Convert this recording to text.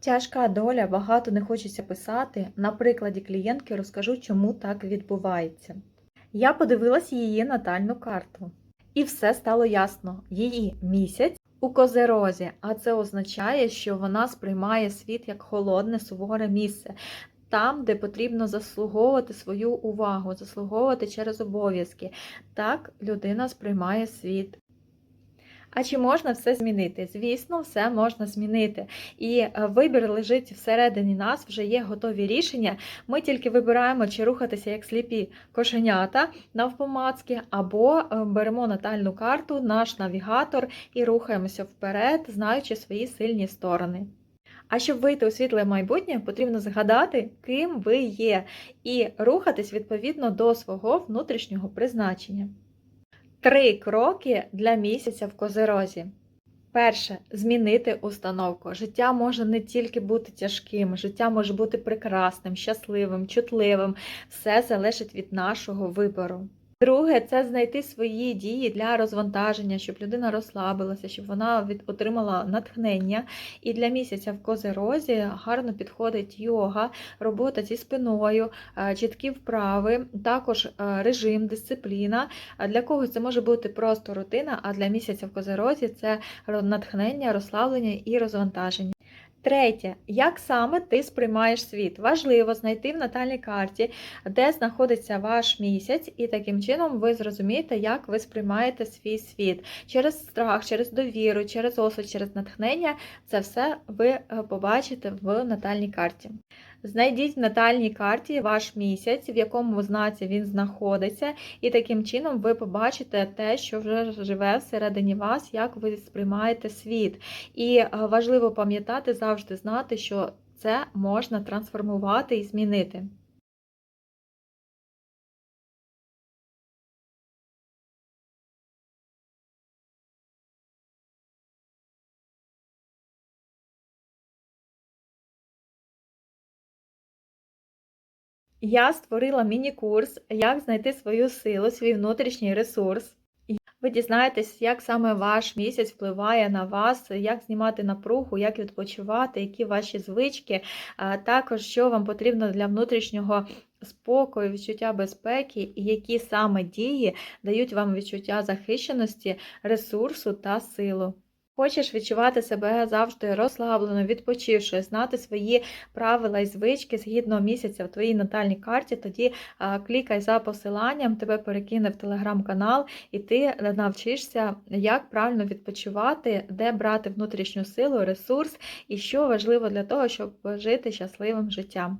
Тяжка доля, багато не хочеться писати. На прикладі клієнтки розкажу, чому так відбувається. Я подивилась її натальну карту, і все стало ясно. Її місяць у козерозі, а це означає, що вона сприймає світ як холодне, суворе місце. Там, де потрібно заслуговувати свою увагу, заслуговувати через обов'язки. Так людина сприймає світ. А чи можна все змінити? Звісно, все можна змінити. І е, вибір лежить всередині нас, вже є готові рішення. Ми тільки вибираємо, чи рухатися як сліпі кошенята навпомацки, або е, беремо натальну карту, наш навігатор і рухаємося вперед, знаючи свої сильні сторони. А щоб вийти у світле майбутнє, потрібно згадати, ким ви є, і рухатись відповідно до свого внутрішнього призначення. Три кроки для місяця в козерозі. Перше змінити установку. Життя може не тільки бути тяжким, життя може бути прекрасним, щасливим, чутливим. Все залежить від нашого вибору. Друге, це знайти свої дії для розвантаження, щоб людина розслабилася, щоб вона від отримала натхнення. І для місяця в козерозі гарно підходить йога, робота зі спиною, е, чіткі вправи, також е, режим, дисципліна. Для когось це може бути просто рутина, а для місяця в козерозі це натхнення, розслаблення і розвантаження. Третє, як саме ти сприймаєш світ? Важливо знайти в натальній карті, де знаходиться ваш місяць, і таким чином ви зрозумієте, як ви сприймаєте свій світ. Через страх, через довіру, через осуд, через натхнення це все ви е, побачите в натальній карті. Знайдіть в натальній карті ваш місяць, в якому знаці він знаходиться, і таким чином ви побачите те, що вже живе всередині вас, як ви сприймаєте світ. І е, важливо пам'ятати, завжди знати, що це можна трансформувати і змінити. Я створила міні-курс, як знайти свою силу, свій внутрішній ресурс. Ви дізнаєтесь, як саме ваш місяць впливає на вас, як знімати напругу, як відпочивати, які ваші звички, також що вам потрібно для внутрішнього спокою, відчуття безпеки, і які саме дії дають вам відчуття захищеності, ресурсу та силу. Хочеш відчувати себе завжди розслаблено, відпочивши, знати свої правила і звички згідно місяця в твоїй натальній карті, тоді клікай за посиланням, тебе перекине в телеграм-канал, і ти навчишся, як правильно відпочивати, де брати внутрішню силу, ресурс і що важливо для того, щоб жити щасливим життям.